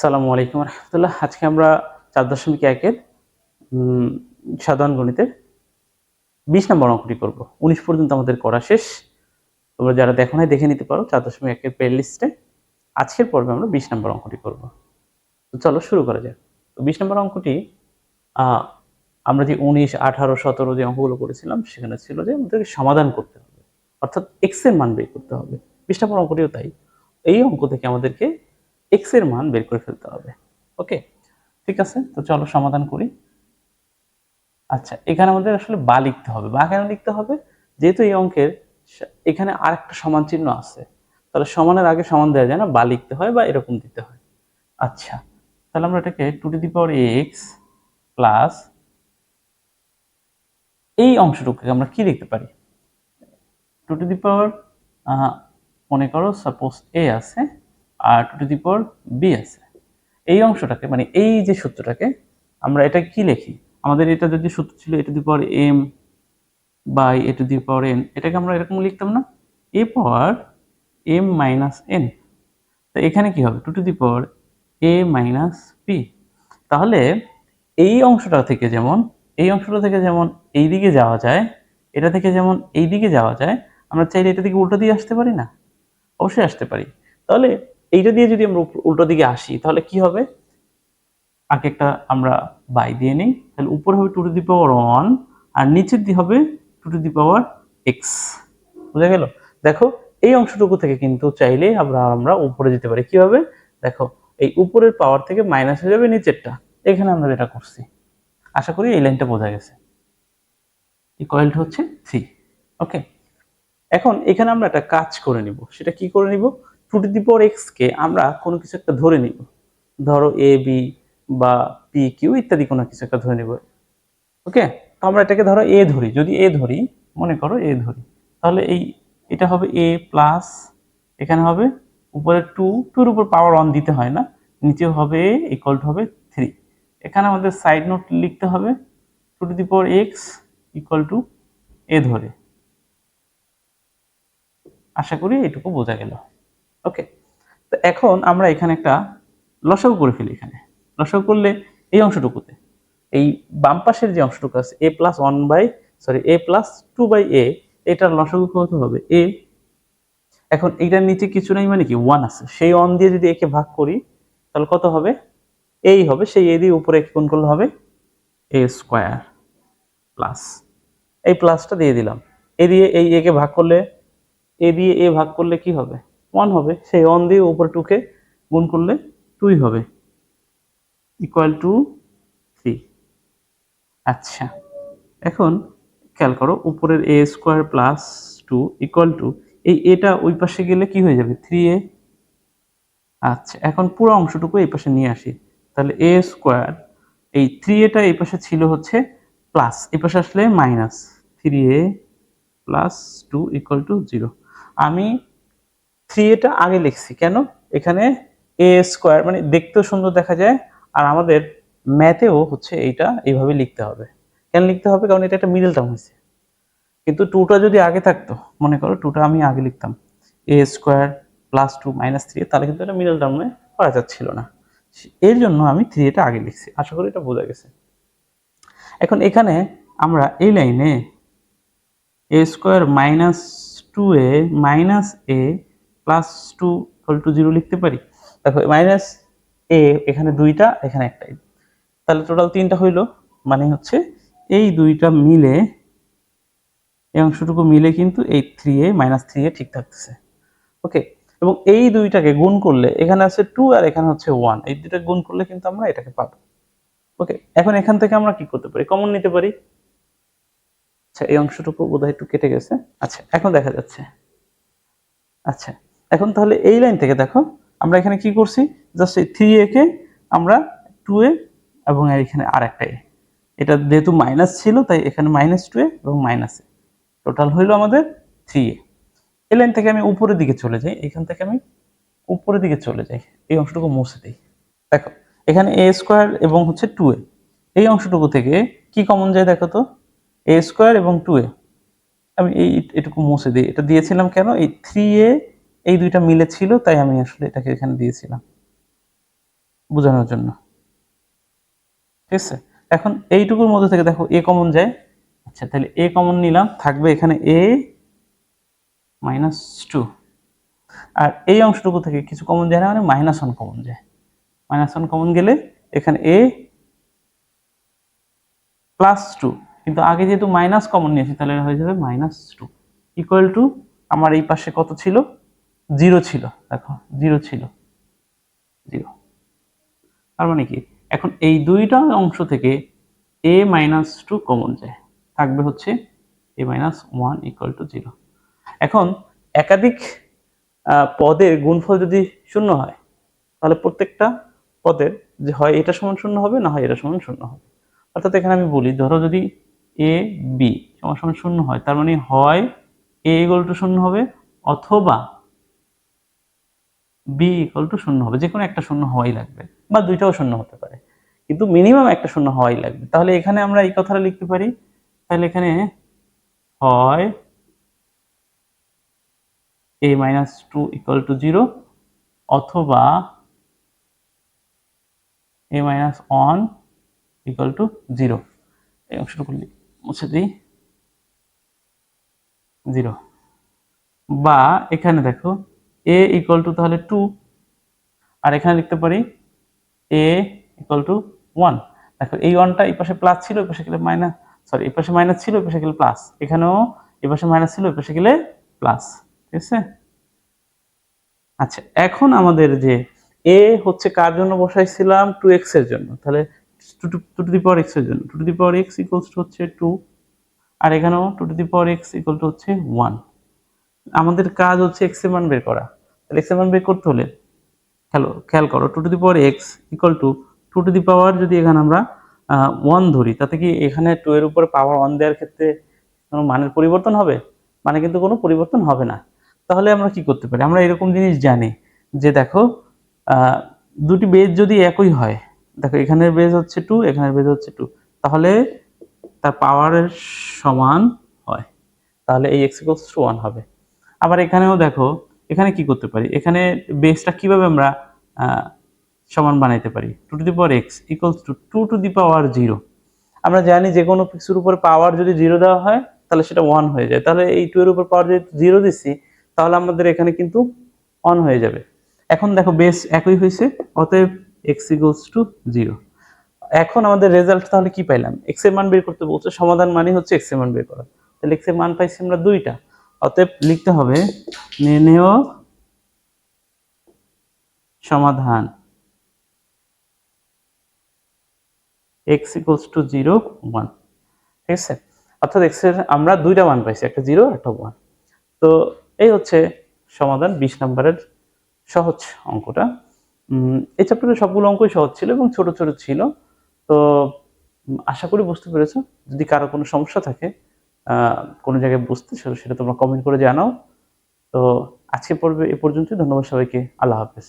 সালামু আলাইকুম রহমতুল্লাহ। আজকে আমরা চার দশমিক একের সাধারণ গণিতের বিশ নম্বর অঙ্কটি করব। উনিশ পর্যন্ত আমাদের করা শেষ। তোমরা যারা দেখো নাই, দেখে নিতে পারো চার দশমিক একের প্লে লিস্টে আজকের পর্বে আমরা বিশ নম্বর অঙ্কটি করব। তো চলো শুরু করা যাক। তো বিশ নম্বর অঙ্কটি আমরা যে উনিশ, আঠারো, সতেরো যে অঙ্কগুলো করেছিলাম, সেখানে ছিল যে আমাদেরকে সমাধান করতে হবে। অর্থাৎ এক্সের মান বের করতে হবে। বিশ নম্বর অঙ্কটিও তাই। এই অঙ্ক থেকে আমাদেরকে এক্সের মান বের করে ফেলতে হবে। ওকে ঠিক আছে? তো চলো সমাধান করি। আচ্ছা এখানে আমাদের আসলে বা লিখতে হবে। বা কেন লিখতে হবে? যেহেতু এই অঙ্কের এখানে আরেকটা সমান চিহ্ন আছে। তাহলে সমানের আগে সমান দেওয়া যায় না, বা লিখতে হয়, বা এরকম দিতে হয়। আচ্ছা তাহলে আমরা এটাকে two to the power x plus এই অংশটুকুকে আমরা কি লিখতে পারি? টু টু দি পাওয়ার মনে করো সাপোজ এ আছে। আর two to the power b আছে। এই অংশটাকে মানে এই যে সূত্রটাকে আমরা এটা কি লিখি? আমাদের এটা যদি সূত্র ছিল a to the power m by a to the power n এটাকে আমরা এরকম লিখতাম না? A power m minus n তো এখানে কি হবে? Two to the power a minus p তাহলে এই অংশটা থেকে যেমন, এই অংশটা থেকে যেমন এই দিকে যাওয়া যায়, এটা থেকে যেমন এই দিকে যাওয়া যায়, আমরা চাইলে এটা থেকে উল্টো দিয়ে আসতে পারি না? অবশ্যই আসতে পারি। তাহলে এইটা দিয়ে যদি আমরা উল্টো দিকে আসি, তাহলে কি হবে? আগে একটা আমরা বাই দিয়ে নিই, তাহলে উপরে হবে two to the power one আর নিচের দিয়ে হবে two to the power x বুঝা গেল? দেখো, এই অংশটুকু থেকে কিন্তু চাইলে আমরা আমরা উপরে যেতে পারি। কীভাবে? দেখো, এই উপরের পাওয়ার থেকে মাইনাস হয়ে যাবে নিচেরটা। এখানে আমরা যেটা করছি, আশা করি এই লাইনটা বোঝা গেছে। এই কয়েলটা হচ্ছে থ্রি ওকে এখন এখানে আমরা একটা কাজ করে নিব। সেটা কি করে নিব? Two to the power x কে আমরা কোনো কিছু একটা ধরে নিব। ধরো এ বি বা পি কিউ ইত্যাদি কোনো কিছু একটা ধরে নিব। ওকে তো আমরা এটাকে ধরো এ ধরি। যদি এ ধরি, মনে করো এ ধরি, তাহলে এই, এটা হবে এ প্লাস এখানে হবে উপরে টু টুর উপর পাওয়ার অন দিতে হয় না নিচে হবে ইকুয়াল টু হবে থ্রি এখানে আমাদের সাইড নোট লিখতে হবে two to the power x equal to a ধরে। আশা করি এটুকু বোঝা গেল। ওকে তো এখন আমরা এখানে একটা লসাগু করে ফেলি এখানে। লসাগু করলে এই অংশটুকুতে, এই বাম পাশের যে অংশটুকু আছে a plus one by sorry a plus two by a এটার লসাগু কত হবে? এ এখন এইটার নিচে কিছু নেই মানে কি? ওয়ান আছে। সেই ওয়ান দিয়ে যদি একে ভাগ করি, তাহলে কত হবে? এই হবে। সেই এ দিয়ে উপরে গুণ করলে হবে এ স্কোয়ার প্লাস এই প্লাসটা দিয়ে দিলাম। এ দিয়ে এই একে ভাগ করলে এ দিয়ে এ ভাগ করলে কি হবে? ওয়ান হবে। সেই ওয়ান দিয়ে উপরে টুকে গুণ করলে টুই হবে। ইকুয়াল টু থ্রি আচ্ছা। এখন খেয়াল করো, উপরের a square plus two equal to এই এটা ওই পাশে গেলে কি হয়ে যাবে? থ্রি এ আচ্ছা এখন পুরো অংশটুকু এই পাশে নিয়ে আসি। তাহলে এ স্কোয়ার এই থ্রি এটা এই পাশে ছিল হচ্ছে প্লাস এই পাশে আসলে minus three a plus two equal to zero আমি থ্রি এটা আগে লিখছি। কেন? এখানে এ স্কোয়ার মানে দেখতেও সুন্দর দেখা যায়, আর আমাদের ম্যাথেও হচ্ছে এইটা এইভাবে লিখতে হবে। কেন লিখতে হবে? কারণ এটা একটা মিডল টার্ম হয়েছে। কিন্তু টুটা যদি আগে থাকতো, মনে করো টুটা আমি আগে লিখতাম a square plus two minus three তাহলে কিন্তু এটা মিডল টার্মে করা যাচ্ছিল না। এর জন্য আমি থ্রি এটা আগে লিখছি। আশা করি এটা বোঝা গেছে। এখন এখানে আমরা এই লাইনে a square minus two a minus a plus two equal to zero লিখতে পারি? দেখো মাইনাস এ এখানে দুইটা, এখানে একটাই। তাহলে টোটাল তিনটা হইল মানে হচ্ছে এই দুইটা মিলে, এই অংশটুকু মিলে কিন্তু এই three a minus three a ঠিক থাকতেছে। ওকে এবং এই দুইটাকে গুণ করলে, এখানে আছে টু আর এখানে হচ্ছে ওয়ান এই দুইটা গুণ করলে কিন্তু আমরা এটাকে পাবো। ওকে এখন এখান থেকে আমরা কি করতে পারি? কমন নিতে পারি? আচ্ছা এই অংশটুকু বোধহয় একটু কেটে গেছে। আচ্ছা এখন দেখা যাচ্ছে। আচ্ছা এখন তাহলে এই লাইন থেকে দেখো, আমরা এখানে কি করছি? জাস্ট এই থ্রি এ কে আমরা টু এ এবং এখানে আর একটা এ এটা যেহেতু মাইনাস ছিল, তাই এখানে মাইনাস টু এ এবং মাইনাস এ টোটাল হইল আমাদের থ্রি এ এই লাইন থেকে আমি উপরের দিকে চলে যাই। এখান থেকে আমি উপরের দিকে চলে যাই। এই অংশটুকু মুছে দিই। দেখো, এখানে এ স্কোয়ার এবং হচ্ছে টু এ এই অংশটুকু থেকে কি কমন যায় দেখো তো? এ স্কোয়ার এবং টু এ আমি এই এটুকু মুছে দিই। এটা দিয়েছিলাম কেন? এই থ্রি এ এই দুইটা মিলে ছিল, তাই আমি আসলে এটাকে এখানে দিয়েছিলাম বোঝানোর জন্য। ঠিক আছে? এখন এইটুকুর মধ্যে থেকে দেখো এ কমন যায়। আচ্ছা তাহলে এ কমন নিলাম, থাকবে এখানে এ মাইনাস টু আর এই অংশটুকু থেকে কিছু কমন যায় না মানে মাইনাস ওয়ান কমন যায়। মাইনাস ওয়ান কমন গেলে এখানে এ প্লাস টু কিন্তু আগে যেহেতু মাইনাস কমন নিয়েছি, তাহলে হয়ে যাবে মাইনাস টু ইকুয়াল টু আমার এই পাশে কত ছিল? জিরো ছিল দেখো, জিরো ছিল। জিরো। তার মানে কি? এখন এই দুইটা অংশ থেকে এ মাইনাস টু কমন যায়। থাকবে হচ্ছে a minus one equal to zero এখন একাধিক পদের গুণফল যদি শূন্য হয়, তাহলে প্রত্যেকটা পদের যে হয় এটা সমান শূন্য হবে, না হয় এটা সমান শূন্য হবে। অর্থাৎ এখানে আমি বলি, ধরো যদি এ বি সমান সমান শূন্য হয়, তার মানে হয় এ ইকুয়াল টু শূন্য হবে, অথবা বি ইকুয়াল টু শূন্য হবে যে কোনো একটা শূন্য হওয়াই লাগবে, বা দুইটাও শূন্য হতে পারে। কিন্তু মিনিমাম একটা শূন্য হওয়াই লাগবে। তাহলে এখানে আমরা এই কথাটা লিখতে পারি, তাহলে এখানে হয় a minus two equal to zero অথবা a minus one equal to zero এই অংশটুকু মুছে দিই। জিরো বা এখানে দেখো এ ইকুয়াল টু তাহলে টু আর এখানে লিখতে পারি এ ইকুয়াল টু ওয়ান দেখো এই ওয়ানটা এই পাশে প্লাস ছিল, এই পাশে গেলে মাইনাস সরি এই পাশে মাইনাস ছিল, এই পাশে গেলে প্লাস এখানেও এই পাশে মাইনাস ছিল, এই পাশে গেলে প্লাস ঠিক আছে? আচ্ছা এখন আমাদের যে এ হচ্ছে কার জন্য বসাইছিলাম? টু এক্সের জন্য। তাহলে two two to the power এক্সের জন্য। Two to the power x equals two হচ্ছে টু আর এখানেও two to the power x equal to হচ্ছে ওয়ান আমাদের কাজ হচ্ছে এক্সের মান বের করা। তাহলে এক্সের মান বের করতে হলে খেলো, খেয়াল করো two to the power x equal to two to the power যদি এখানে আমরা ওয়ান ধরি, তাতে কি এখানে টু এর উপরে পাওয়ার ওয়ান দেওয়ার ক্ষেত্রে কোনো মানের পরিবর্তন হবে? মানে কিন্তু কোনো পরিবর্তন হবে না। তাহলে আমরা কি করতে পারি? আমরা এরকম জিনিস জানি যে দেখো দুটি বেজ যদি একই হয়, দেখো এখানের বেজ হচ্ছে টু এখানের বেজ হচ্ছে টু তাহলে তার পাওয়ারের সমান হয়। তাহলে এই এক্স ইকুয়ালস টু ওয়ান হবে। আবার এখানেও দেখো এখানে কি করতে পারি? এখানে বেসটা কীভাবে আমরা সমান বানাইতে পারি? Two to the power x equals to two to the power zero আমরা জানি যে কোনো কিছুর উপর পাওয়ার যদি জিরো দেওয়া হয়, তাহলে সেটা ওয়ান হয়ে যায়। তাহলে এই টু এর উপর পাওয়ার যদি জিরো দিচ্ছি তাহলে আমাদের এখানে কিন্তু অন হয়ে যাবে। এখন দেখো বেস একই হয়েছে, অতএব এক্স ইকুয়ালস টু জিরো এখন আমাদের রেজাল্ট তাহলে কি পাইলাম? এক্সের মান বের করতে বলছে, সমাধান মানে হচ্ছে এক্সের মান বের করা। তাহলে এক্সের মান পাইছি আমরা দুইটা। অতএব লিখতে হবে, নির্ণেয় সমাধান। X equals to zero one ঠিক আছে? অর্থাৎ এক্সের আমরা দুইটা মান পাইছি, একটা জিরো একটা ওয়ান তো এই হচ্ছে সমাধান বিশ নম্বরের সহজ অঙ্কটা। এই চ্যাপ্টারের সবগুলো অঙ্কই সহজ ছিল এবং ছোট ছোট ছিল। তো আশা করি বুঝতে পেরেছ। যদি কারও কোনো সমস্যা থাকে কোনো জায়গায় বুঝতে সেটা তোমরা কমেন্ট করে জানাও। তো আজকে পর্বে এ পর্যন্তই। ধন্যবাদ সবাইকে। আল্লাহ হাফেজ।